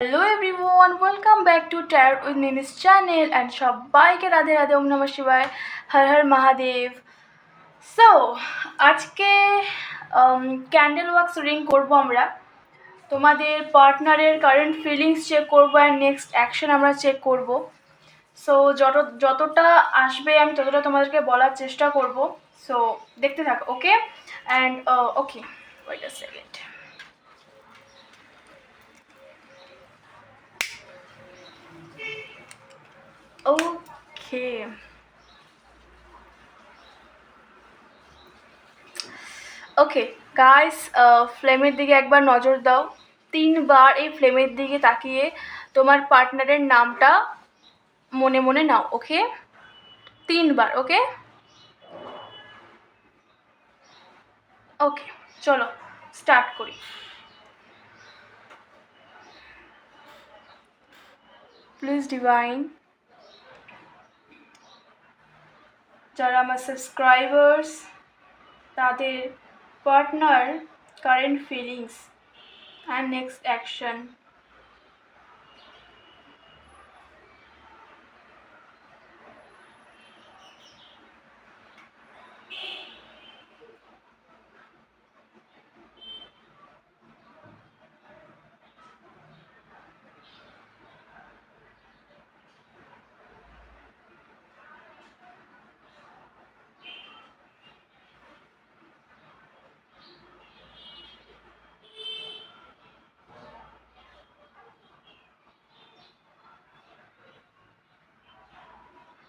Hello everyone welcome back to tarot with Mimi's channel and সবাইকে রাধে রাধে, ওম নমঃ শিবায়, Har Har Mahadev. So আজকে ক্যান্ডেল ওয়াক্স রিং করব আমরা। তোমাদের পার্টনারের কারেন্ট ফিলিংস চেক করব অ্যান্ড নেক্সট অ্যাকশন আমরা চেক করব। সো যত, যতটা আসবে আমি ততটা তোমাদেরকে বলার চেষ্টা করব। সো দেখতে থাকো okay and okay wait a second okay okay guys ফ্লেমের দিকে একবার নজর দাও। তিনবার এই ফ্লেমের দিকে তাকিয়ে তোমার পার্টনারের নামটা মনে মনে নাও ওকে তিনবার ওকে ওকে চলো স্টার্ট করি। প্লিজ ডিভাইন যারা আমার সাবস্ক্রাইবার্স তাদের partner current feelings and next action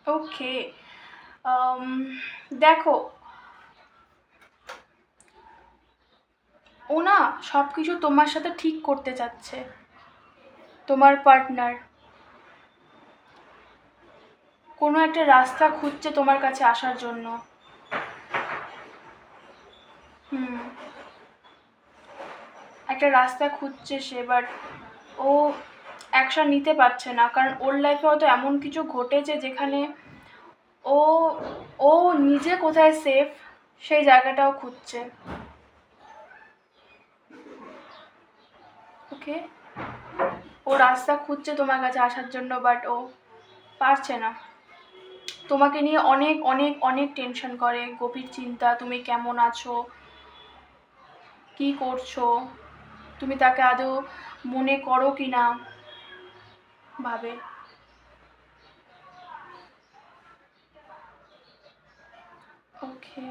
okay um, দেখো। ও না সব কিছু তোমার সাথে ঠিক করতে চাচ্ছে তোমার পার্টনার কোনো একটা রাস্তা খুঁজছে তোমার কাছে আসার জন্য। হুম। একটা রাস্তা খুঁজছে সে বাট ও অ্যাকশন নিতে পারছে না। কারণ ওর লাইফে হয়তো এমন কিছু ঘটেছে যেখানে ও ও নিজে কোথায় সেফ সেই জায়গাটাও খুঁজছে। ওকে ও রাস্তা খুঁজছে তোমার কাছে আসার জন্য বাট ও পারছে না। তোমাকে নিয়ে অনেক অনেক অনেক টেনশন করে, গভীর চিন্তা, তুমি কেমন আছো? কি করছ? তুমি তাকে আদৌ মনে করো কি না ভাবে। ওকে।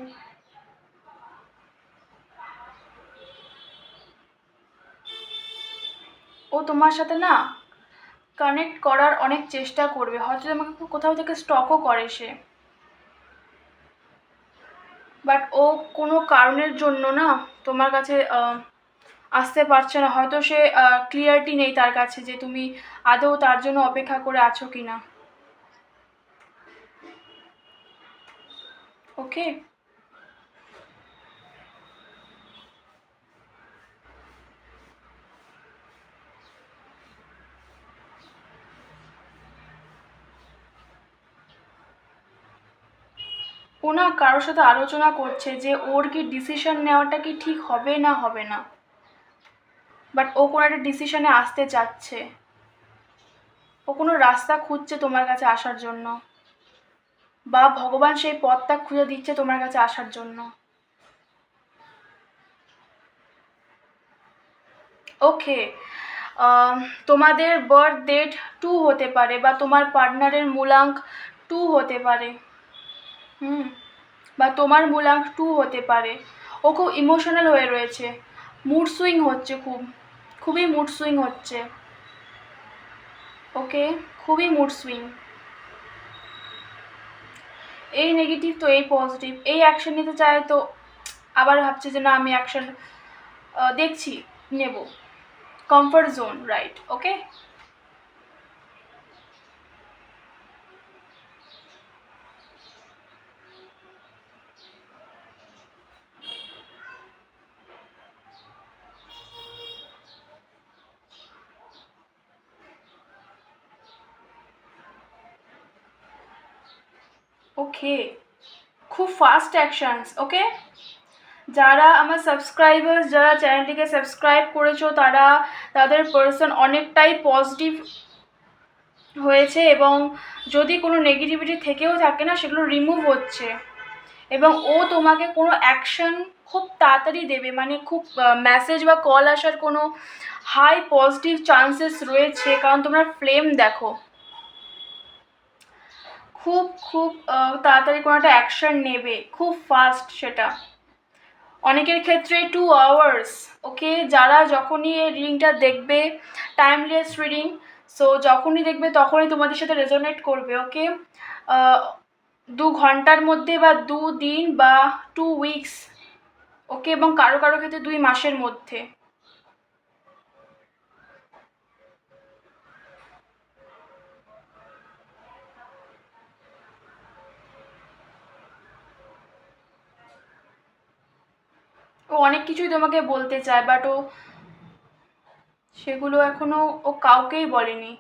ও তোমার সাথে না কানেক্ট করার অনেক চেষ্টা করবে। হয়তো আমাকে কোথাও থেকে স্টকও করে সে। বাট ও কোনো কারণের জন্য না তোমার কাছে আসতে পারছে না। হয়তো সে ক্লিয়ারিটি নেই তার কাছে যে তুমি আদৌ তার জন্য অপেক্ষা করে আছো কি না ওকে? ও না, কারোর সাথে আলোচনা করছে যে ওর কি ডিসিশন নেওয়াটা কি ঠিক হবে না হবে না। বাট ও কোনো একটা ডিসিশনে আসতে চাচ্ছে। ও কোনো রাস্তা খুঁজছে তোমার কাছে আসার জন্য। বা ভগবান সেই পথটা খুঁজে দিচ্ছে তোমার কাছে আসার জন্য। ওকে তোমাদের বার্থ ডেট টু হতে পারে বা তোমার পার্টনারের মূলাঙ্ক টু হতে পারে। হুম, বা তোমার মূলাঙ্ক টু হতে পারে। ও খুব ইমোশনাল হয়ে রয়েছে। মুড সুইং হচ্ছে খুব, খুবই মুড সুইং হচ্ছে। ওকে খুবই মুড সুইং এই নেগেটিভ তো, এই পজিটিভ এই অ্যাকশন নিতে চায় তো আবার ভাবছে যে না, আমি অ্যাকশন দেখছি, নেব। Comfort zone right okay okay খুব ফাস্ট অ্যাকশনস ওকে যারা আমার সাবস্ক্রাইবার্স যারা চ্যানেলটিকে সাবস্ক্রাইব করেছ, তারা তাদের পার্সন অনেকটাই পজিটিভ হয়েছে এবং যদি কোনো নেগেটিভিটি থেকেও থাকে না, সেগুলো রিমুভ হচ্ছে। এবং ও তোমাকে কোনো অ্যাকশন খুব তাড়াতাড়ি দেবে মানে খুব মেসেজ বা কল আসার কোনো হাই পজিটিভ চান্সেস রয়েছে। কারণ তোমরা ফ্লেম দেখো। খুব খুব তাড়াতাড়ি কোনো একটা অ্যাকশন নেবে। খুব ফাস্ট সেটা। অনেকের ক্ষেত্রে টু আওয়ার্স ওকে যারা যখনই এই রিডিংটা দেখবে টাইমলেস রিডিং সো যখনই দেখবে তখনই তোমাদের সাথে রেজোনেট করবে ওকে দু ঘণ্টার মধ্যে বা দু দিন বা টু উইকস ওকে এবং কারও কারও ক্ষেত্রে দুই মাসের মধ্যে। ও অনেক কিছুই তোমাকে বলতে চায় বাট ও সেগুলো এখনও ও কাউকেই বলেনি।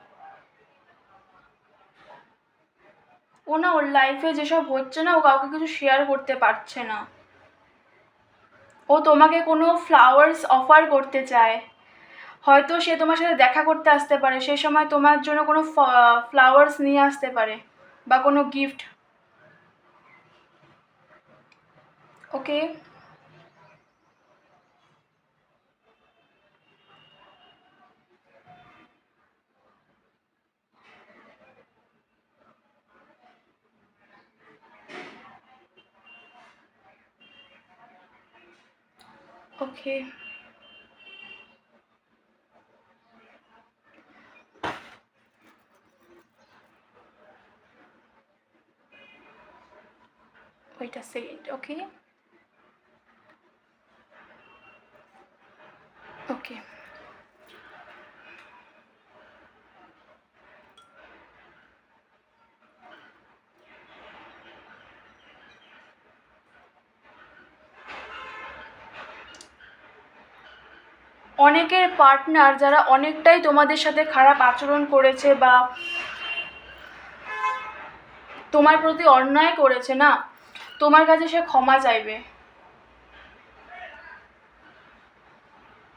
ও না, ওর লাইফে যেসব হচ্ছে না, ও কাউকে কিছু শেয়ার করতে পারছে না। ও তোমাকে কোনো ফ্লাওয়ার্স অফার করতে চায়। হয়তো সে তোমার সাথে দেখা করতে আসতে পারে সেই সময় তোমার জন্য কোনো ফ্লাওয়ার্স নিয়ে আসতে পারে, বা কোনো gift okay okay wait a second okay. Okay অনেকের পার্টনার যারা অনেকটাই তোমাদের সাথে খারাপ আচরণ করেছে বা তোমার প্রতি অন্যায় করেছে না, তোমার কাছে সে ক্ষমা চাইবে।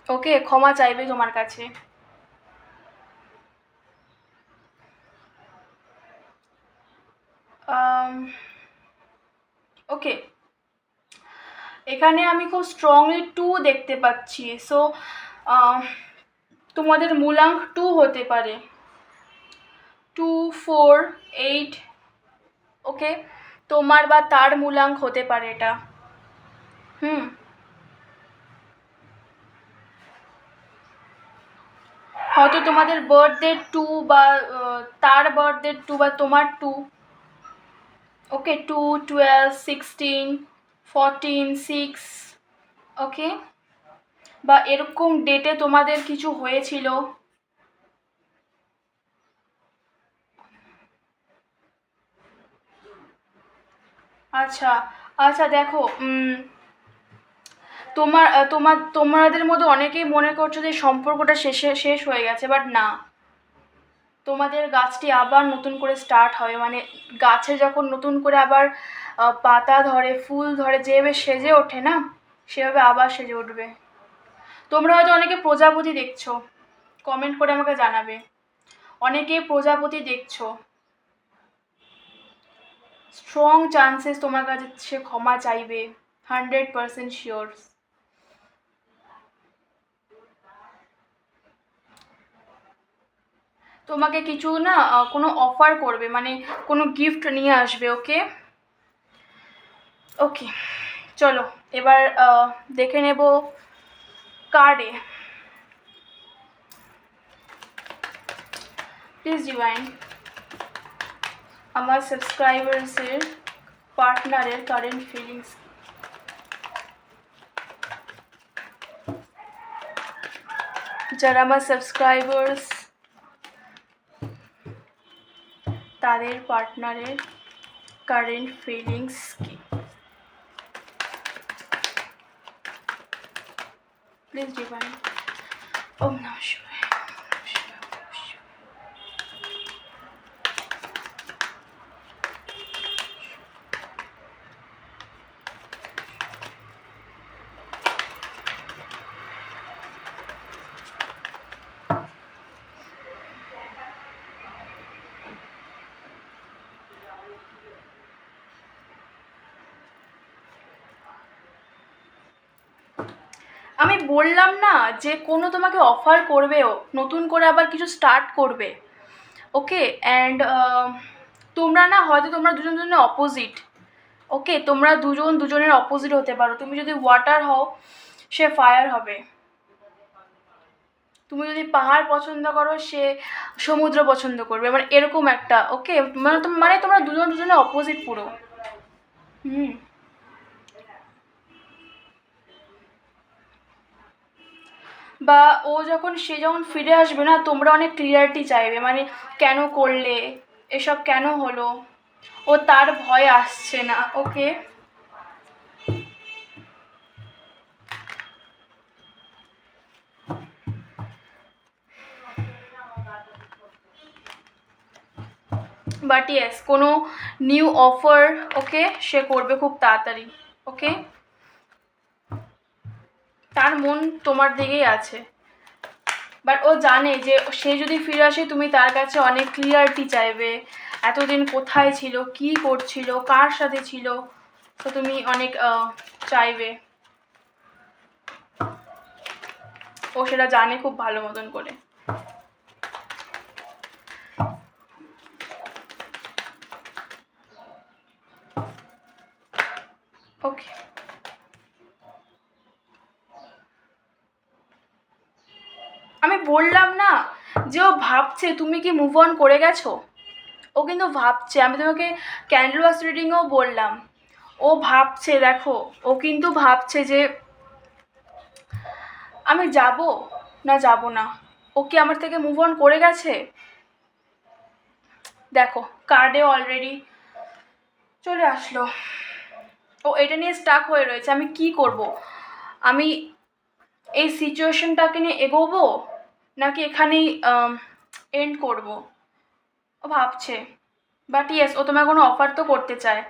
ওকে, ক্ষমা চাইবে তোমার কাছে। ওকে। এখানে আমি খুব স্ট্রংলি টু দেখতে পাচ্ছি। সো তোমাদের মূলাঙ্ক টু হতে পারে। টু ফোর এইট ওকে তোমার বা তার মূলাঙ্ক হতে পারে এটা। হুম। হয়তো তোমাদের বার্থডে টু বা তার বার্থডে টু বা তোমার two okay two twelve sixteen fourteen six okay বা এরকম ডেটে তোমাদের কিছু হয়েছিল? আচ্ছা আচ্ছা দেখো তোমার তোমার, তোমাদের মধ্যে অনেকেই মনে করছ যে সম্পর্কটা শেষে, শেষ হয়ে গেছে বাট না। তোমাদের গাছটি আবার নতুন করে স্টার্ট হবে মানে গাছে যখন নতুন করে আবার পাতা ধরে, ফুল ধরে, যেভাবে সেজে ওঠে না, সেভাবে আবার সেজে উঠবে। তোমরা হয়তো অনেকে প্রজাপতি দেখছ। কমেন্ট করে আমাকে জানাবে। অনেকে প্রজাপতি দেখছ। স্ট্রং চান্সেস তোমার কাছে সে ক্ষমা চাইবে। হান্ড্রেড পারসেন্ট শিওর তোমাকে কিছু না কোনো অফার করবে মানে কোনো গিফট নিয়ে আসবে ওকে ওকে চলো, এবার দেখে নেব কার্ডে। প্লিজ ডিভাইন আমার সাবস্ক্রাইবার্সের পার্টনারের কারেন্ট ফিলিংস যারা আমার সাবস্ক্রাইবার্স তাদের পার্টনারের কারেন্ট ফিলিংস কি প্লিজ ডিভাইন ওম নমঃ শিবায় ওম নমঃ শিবায়, ওম নমঃ শিবায়। আমি বললাম না যে কোনো তোমাকে অফার করবেও, নতুন করে আবার কিছু স্টার্ট করবে। ওকে অ্যান্ড তোমরা না হয়তো তোমরা দুজন দুজনের অপোজিট ওকে তোমরা দুজন দুজনের অপোজিট হতে পারো। তুমি যদি ওয়াটার হও, সে ফায়ার হবে। তুমি যদি পাহাড় পছন্দ করো, সে সমুদ্র পছন্দ করবে। মানে এরকম একটা ওকে মানে মানে তোমরা দুজন দুজনের অপোজিট পুরো। হুম। বা ও যখন, সে যখন ফিরে আসবে না, তোমরা অনেক ক্লিয়ারিটি চাইবে। মানে কেন করলে? এসব কেন হলো? ও তার ভয় আসছে না ওকে বাট ইয়েস কোনো নিউ অফার ওকে সে করবে খুব তাড়াতাড়ি ওকে মন তোমার দিকেই আছে। বাট ও জানে যে সে যদি ফিরে আসে, তুমি তার কাছে অনেক ক্লিয়ারিটি চাইবে। এতদিন কোথায় ছিল, কি করছিল, কার সাথে ছিল, তো তুমি অনেক চাইবে। ও সেটা জানে খুব ভালো মতন করে ওকে আমি বললাম না যে ও ভাবছে, তুমি কি মুভ অন করে গেছো? ও কিন্তু ভাবছে, আমি তোমাকে ক্যান্ডেল ওয়াশ রিডিংও বললাম। ও ভাবছে, দেখো, ও কিন্তু ভাবছে যে আমি যাব না যাব না? ও কি আমার থেকে মুভ অন করে গেছে? দেখো কার্ডে অলরেডি চলে আসলো। ও এটা নিয়ে স্টাক হয়ে রয়েছে, আমি কি করব? আমি এই সিচুয়েশনটাকে নিয়ে এগোবো? নাকি এখানেই এন্ড করব। ও ভাবছে। বাট ইয়েস ও তোমার কোনো অফার তো করতে চায়।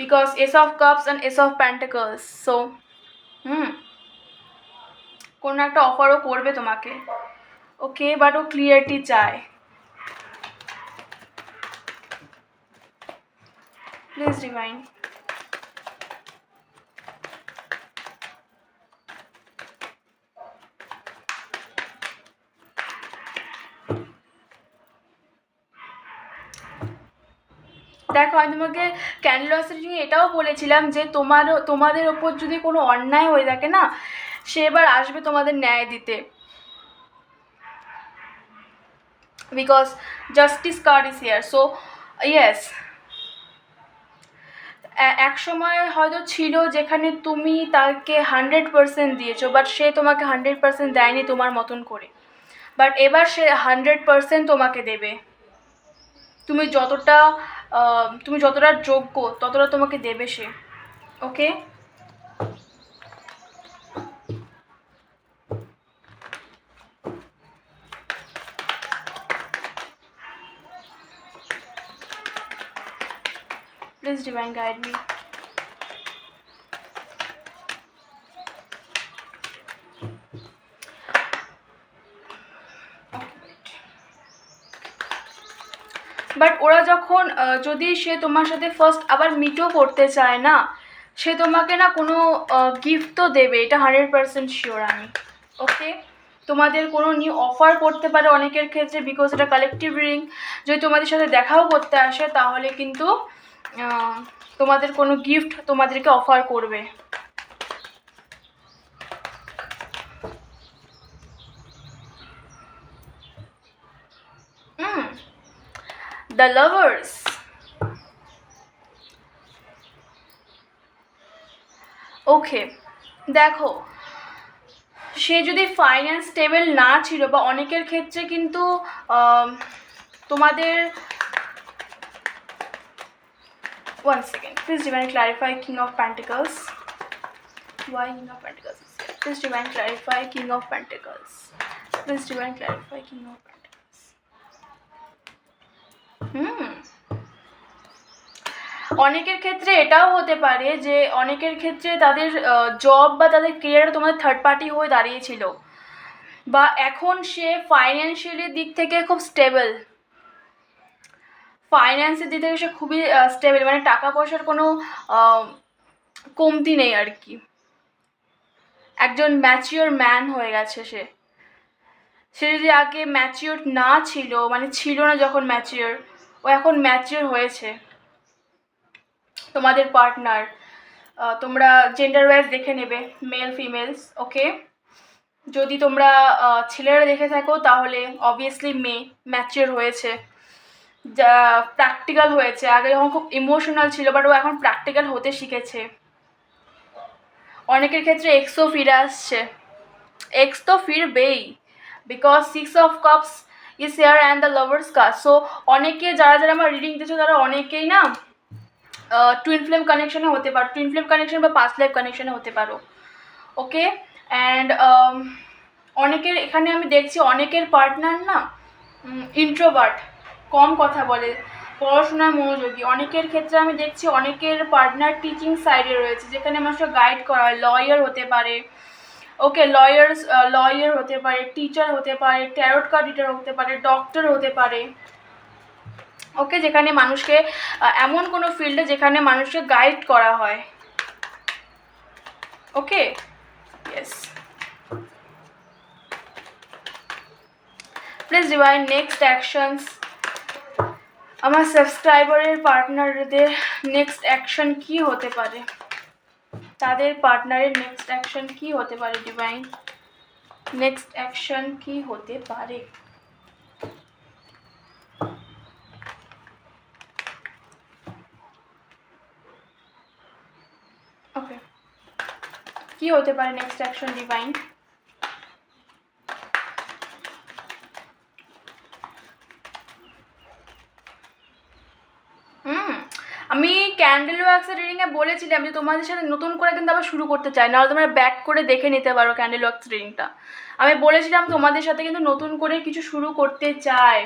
Because ace of cups and ace of pentacles so hmm. কোনো একটা অফারও করবে তোমাকে। ওকে বাট ও ক্লিয়ারিটি চায়। প্লিজ রিমাইন্ড দেখো আমি তোমাকে ক্যান্ডেলসের নিয়ে এটাও বলেছিলাম যে তোমারও, তোমাদের ওপর যদি কোনো অন্যায় হয়ে থাকে না, সে এবার আসবে তোমাদের ন্যায় দিতে। Because justice card is here so yes এক সময় হয়তো ছিল যেখানে তুমি তাকে হান্ড্রেড পার্সেন্ট দিয়েছ বাট সে তোমাকে হান্ড্রেড পার্সেন্ট দেয়নি তোমার মতন করে। বাট এবার সে হান্ড্রেড পার্সেন্ট তোমাকে দেবে। তুমি যতটা তুমি যতটা যোগ্য ততটা তোমাকে দেবে সে। Okay? Please divine guide me but ওরা যখন যদি সে তোমার সাথে ফার্স্ট আবার মিটও করতে চায় না, সে তোমাকে না কোনো গিফট তো দেবে, এটা হান্ড্রেড পার্সেন্ট শিওর আমি। ওকে তোমাদের কোনো নিউ অফার করতে পারে অনেকের ক্ষেত্রে বিকজ এটা কালেকটিভ রিং যদি তোমাদের সাথে দেখাও করতে আসে, তাহলে কিন্তু তোমাদের কোনো গিফট তোমাদেরকে অফার করবে। দ্য লাভার্স ওকে দেখো, সে যদি ফাইন্যান্স স্টেবল না ছিল বা অনেকের ক্ষেত্রে কিন্তু তোমাদের one second please divine clarify king of pentacles why king of pentacles please divine clarify king of pentacles please divine clarify king of pentacles hmm. অনেকের ক্ষেত্রে এটাও হতে পারে যে অনেকের ক্ষেত্রে তাদের জব বা তাদের কেরিয়ার তোমাদের থার্ড পার্টি হয়ে দাঁড়িয়েছিল। বা এখন সে ফাইন্যান্সিয়ালি দিক থেকে খুব স্টেবল ফাইন্যান্সের দিক থেকে সে খুবই স্টেবল মানে টাকা পয়সার কোনো কমতি নেই আর কি। একজন ম্যাচিওর ম্যান হয়ে গেছে সে। সে যদি আগে ম্যাচিওর না ছিল মানে ছিল না যখন ম্যাচিওর ও এখন ম্যাচিওর হয়েছে। তোমাদের পার্টনার তোমরা জেন্ডার ওয়াইজ দেখে নেবে মেল ফিমেলস ওকে যদি তোমরা ছেলেরা দেখে থাকো, তাহলে অবভিয়াসলি মেয়ে ম্যাচিওর হয়েছে। যা প্র্যাকটিক্যাল হয়েছে। আগে যখন খুব ইমোশনাল ছিল বাট ও এখন প্র্যাকটিক্যাল হতে শিখেছে। অনেকের ক্ষেত্রে এক্সও ফিরে আসছে। এক্স তো ফিরবেই because six of cups is here and the lovers কাজ সো অনেকে যারা যারা আমার রিডিং দিচ্ছে তারা অনেকেই না টুইন ফ্লেম কানেকশনে হতে পারো টুইন ফ্লেম কানেকশন বা পাঁচ লাইফ কানেকশনে হতে পারো। ওকে অ্যান্ড অনেকের, এখানে আমি দেখছি অনেকের পার্টনার না ইন্ট্রোভার্ট কম কথা বলে, পড়াশোনায় মনোযোগী। অনেকের ক্ষেত্রে আমি দেখছি অনেকের পার্টনার টিচিং সাইডে রয়েছে, যেখানে মানুষকে গাইড করা হয় লয়ার হতে পারে ওকে লয়ার্স লয়ার হতে পারে টিচার হতে পারে ট্যারোট কার্ড রিডার হতে পারে ডক্টর হতে পারে। ওকে যেখানে মানুষকে এমন কোনো ফিল্ডে যেখানে মানুষকে গাইড করা হয়। Okay yes please divine next actions আমার সাবস্ক্রাইবারের পার্টনারদের নেক্সট অ্যাকশন কি হতে পারে? তাদের পার্টনারের নেক্সট অ্যাকশন কি হতে পারে ডিভাইন নেক্সট অ্যাকশন কি হতে পারে? ওকে কি হতে পারে নেক্সট অ্যাকশন ডিভাইন হুম আমি ক্যান্ডেল ওয়াক্সের রিডিংয়ে বলেছিলাম যে তোমাদের সাথে নতুন করে কিন্তু আবার শুরু করতে চাই, নাহলে তোমরা ব্যাক করে দেখে নিতে পারো ক্যান্ডেল ওয়াক্স রিডিংটা আমি বলেছিলাম তোমাদের সাথে কিন্তু নতুন করে কিছু শুরু করতে চাই।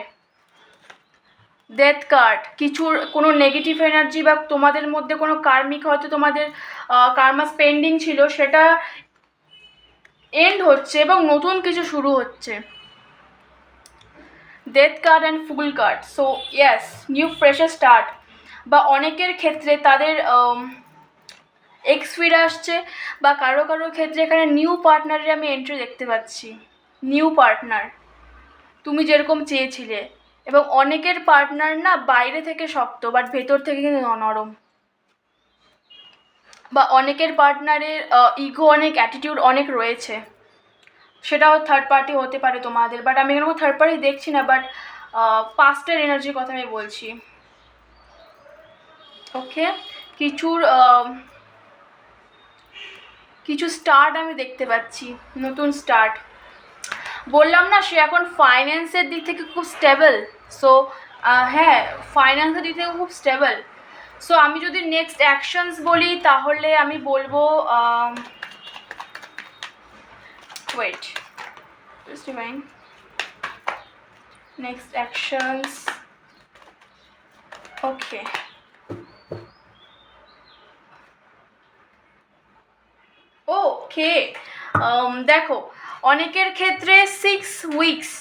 ডেথ কার্ড কিছুর কোনো নেগেটিভ এনার্জি বা তোমাদের মধ্যে কোনো কার্মিক হয়তো তোমাদের কার্মাস পেন্ডিং ছিল, সেটা এন্ড হচ্ছে এবং নতুন কিছু শুরু হচ্ছে। Death card and fool card so yes new fresher start বা অনেকের ক্ষেত্রে তাদের এক্স ফিরে আসছে বা কারও কারও ক্ষেত্রে এখানে নিউ পার্টনারের আমি এন্ট্রি দেখতে পাচ্ছি। নিউ পার্টনার তুমি যেরকম চেয়েছিলে। এবং অনেকের পার্টনার না বাইরে থেকে শক্ত বাট ভেতর থেকে কিন্তু নরম। বা অনেকের পার্টনারের ইগো অনেক অ্যাটিটিউড অনেক রয়েছে। সেটাও থার্ড পার্টি হতে পারে তোমাদের বাট আমি এখানে থার্ড পার্টি দেখছি না বাট পাস্টের এনার্জির কথা আমি বলছি। ওকে? কিছুর কিছু স্টার্ট আমি দেখতে পাচ্ছি, নতুন স্টার্ট বললাম না, সে এখন ফাইন্যান্সের দিক থেকে খুব স্টেবল সো হ্যাঁ ফাইন্যান্সের দিক থেকে খুব স্টেবল সো আমি যদি নেক্সট অ্যাকশনস বলি, তাহলে আমি বলব wait next actions okay okay দেখো, অনেকের ক্ষেত্রে সিক্স উইকস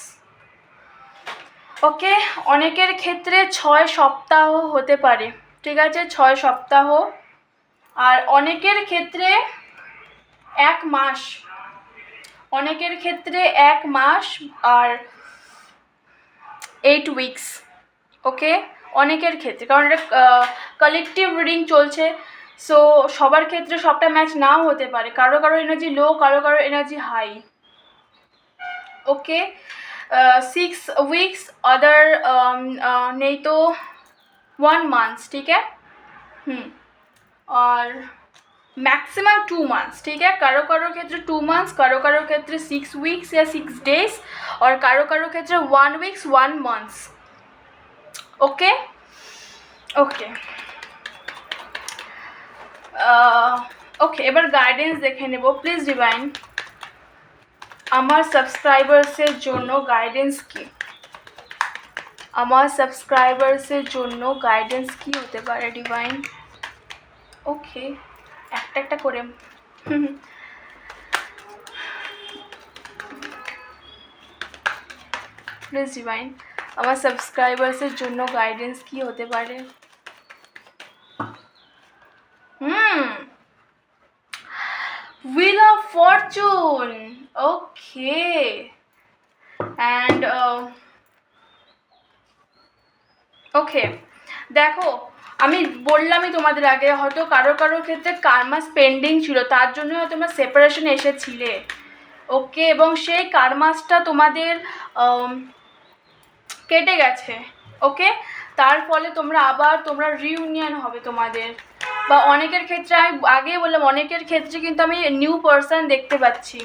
ওকে অনেকের ক্ষেত্রে ছয় সপ্তাহ হতে পারে। ঠিক আছে? ছয় সপ্তাহ। আর অনেকের ক্ষেত্রে এক মাস। অনেকের ক্ষেত্রে এক মাস আর এইট উইকস ওকে অনেকের ক্ষেত্রে। কারণ এটা কালেকটিভ রিডিং চলছে। সো সবার ক্ষেত্রে সবটা ম্যাচ নাও হতে পারে কারো কারো এনার্জি লো কারো কারো energy high okay six weeks other नहीं तो वन मंथ्स ठीक है हम्म और मैक्सिमम टू मंथ्स ठीक है कारो कारो क्षेत्र टू मंथ्स कारो कारो क्षेत्र सिक्स वीक्स या सिक्स डेज और कारो कारो क्षेत्र one weeks one months okay okay okay এবার গাইডেন্স দেখে নেব। প্লিজ ডিভাইন আমার সাবস্ক্রাইবার্সের জন্য গাইডেন্স কি? আমার সাবস্ক্রাইবার্সের জন্য গাইডেন্স কি হতে পারে ডিভাইন ওকে একটা একটা করে। প্লিজ ডিভাইন আমার সাবস্ক্রাইবার্সের জন্য গাইডেন্স কি হতে পারে? হুম wheel of fortune. Okay. And uh, okay দেখো আমি বললামই তোমাদের আগে হয়তো কারও কারও ক্ষেত্রে কার্মা স্পেন্ডিং ছিল তার জন্য হয়তো তোমরা সেপারেশন এসেছিলে। ওকে এবং সেই কার্মাসটা তোমাদের কেটে গেছে। ওকে তার ফলে তোমরা আবার তোমরা রিউনিয়ন হবে তোমাদের। বা অনেকের ক্ষেত্রে আমি আগেই বললাম, অনেকের ক্ষেত্রে কিন্তু আমি নিউ পার্সন দেখতে পাচ্ছি।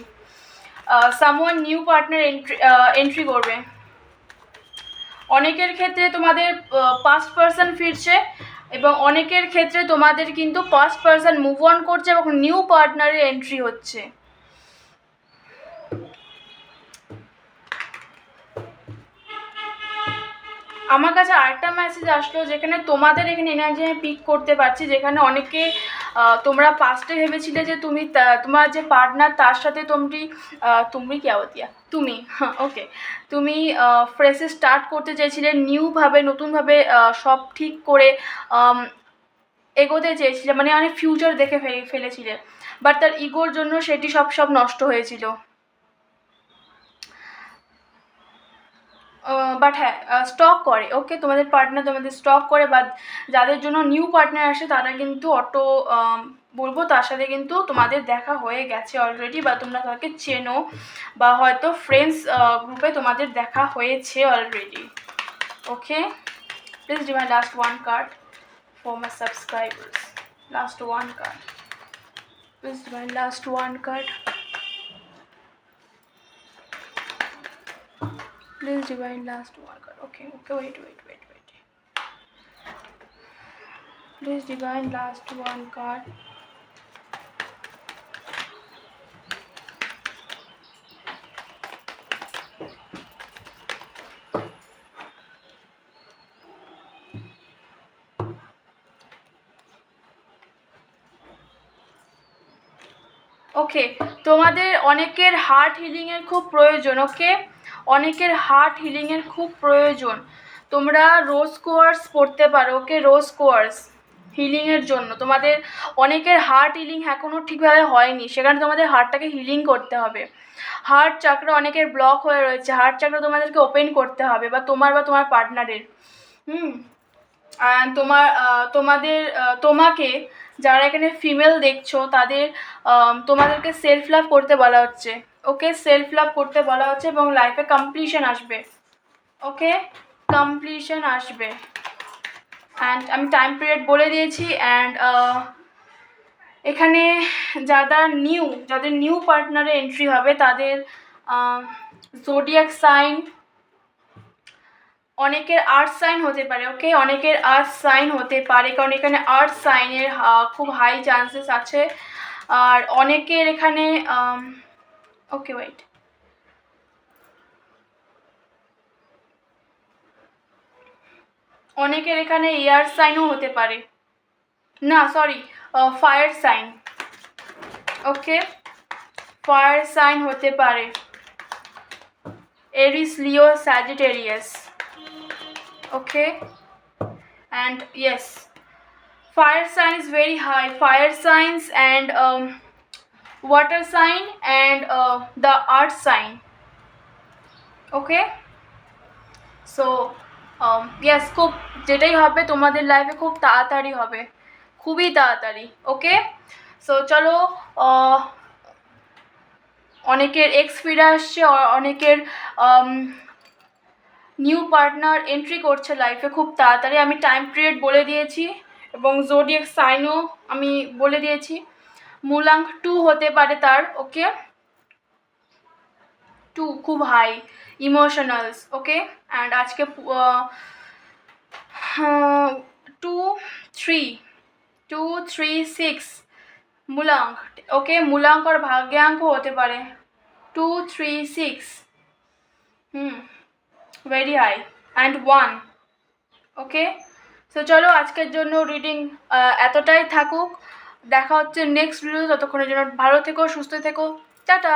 Someone new partner entry entry করবে। অনেকের ক্ষেত্রে তোমাদের পাস্ট পার্সন ফিরছে এবং অনেকের ক্ষেত্রে তোমাদের কিন্তু পাস্ট পার্সন মুভ অন করছে এবং নিউ পার্টনারের এন্ট্রি হচ্ছে। আমার কাছে আরেকটা মেসেজ আসলো যেখানে তোমাদের এখানে এনার্জি আমি পিক করতে পারছি, যেখানে অনেকে তোমরা পাস্টে ভেবেছিলে যে তুমি তোমার যে পার্টনার তার সাথে তুমি তুমি কে তুমি হ্যাঁ ওকে তুমি ফ্রেশে স্টার্ট করতে চেয়েছিলে নিউভাবে নতুনভাবে সব ঠিক করে এগোতে চেয়েছিলে মানে অনেক ফিউচার দেখে ফেলে ফেলেছিলে। বাট তার ইগোর জন্য সেটি সব সব নষ্ট হয়েছিল। বাট হ্যাঁ স্টক করে। ওকে তোমাদের পার্টনার তোমাদের স্টক করে বা যাদের জন্য নিউ পার্টনার আসে, তারা কিন্তু অটো বলব তার সাথে কিন্তু তোমাদের দেখা হয়ে গেছে অলরেডি বা তোমরা তাকে চেনো, বা হয়তো ফ্রেন্ডস গ্রুপে তোমাদের দেখা হয়েছে already okay please divine my last one card for my subscribers last one card please divine my last one Please divine last one. Okay, okay, wait, wait, wait, wait. Please divine last one card. Okay তোমাদের অনেকের heart হিলিংয়ের খুব প্রয়োজন ওকে অনেকের heart হিলিংয়ের খুব প্রয়োজন। তোমরা রোজ quartz পড়তে পারো ওকে রোজ কোয়ার্স হিলিংয়ের জন্য। তোমাদের অনেকের হার্ট হিলিং এখনও ঠিকভাবে হয়নি, সেখানে তোমাদের হার্টটাকে হিলিং করতে হবে। হার্ট চাকরা অনেকের ব্লক হয়ে রয়েছে। হার্ট চাকরা তোমাদেরকে ওপেন করতে হবে, বা তোমার বা তোমার পার্টনারের হুম? তোমার তোমাদের তোমাকে যারা এখানে ফিমেল দেখছ, তাদের তোমাদেরকে সেলফ লাভ করতে বলা হচ্ছে। ওকে সেলফ লাভ করতে বলা হচ্ছে এবং লাইফে কমপ্লিশন আসবে। ওকে? কমপ্লিশন আসবে। অ্যান্ড আমি টাইম পিরিয়ড বলে দিয়েছি অ্যান্ড এখানে যারা নিউ যাদের নিউ পার্টনারে এন্ট্রি হবে, তাদের জোডিয়াক সাইন অনেকের আর্ট সাইন হতে পারে ওকে অনেকের আর্ট সাইন হতে পারে, কারণ এখানে আর্ট সাইনের খুব হাই চান্সেস আছে। আর অনেকের এখানে ওকে ওয়েট অনেকের এখানে এয়ার সাইনও হতে পারে। না sorry fire sign okay fire sign হতে পারে। Aries Leo Sagittarius okay? And yes. Fire sign is very high. Fire signs and um, water sign and uh, the earth sign. Okay? So um, yes খুব যেটাই হবে তোমাদের লাইফে খুব তাড়াতাড়ি হবে। খুবই তাড়াতাড়ি ওকে সো চলো আহ, অনেকের এক্স ফিরে আসছে অনেকের নিউ পার্টনার এন্ট্রি করছে লাইফে খুব তাড়াতাড়ি। আমি টাইম পিরিয়ড বলে দিয়েছি এবং জোডিয়াক সাইনও আমি বলে দিয়েছি। মূলাঙ্ক টু হতে পারে তার ওকে টু খুব হাই ইমোশনালস ওকে অ্যান্ড আজকে two three two three six মূলাঙ্ক okay মূলাঙ্ক আর ভাগ্যাঙ্ক হতে পারে। Two three six hmm very high and one okay তো চলো আজকের জন্য রিডিং এতটাই থাকুক। দেখা হচ্ছে নেক্সট ভিডিও ততক্ষণের জন্য ভালো থেকো সুস্থ থেকো। টাটা।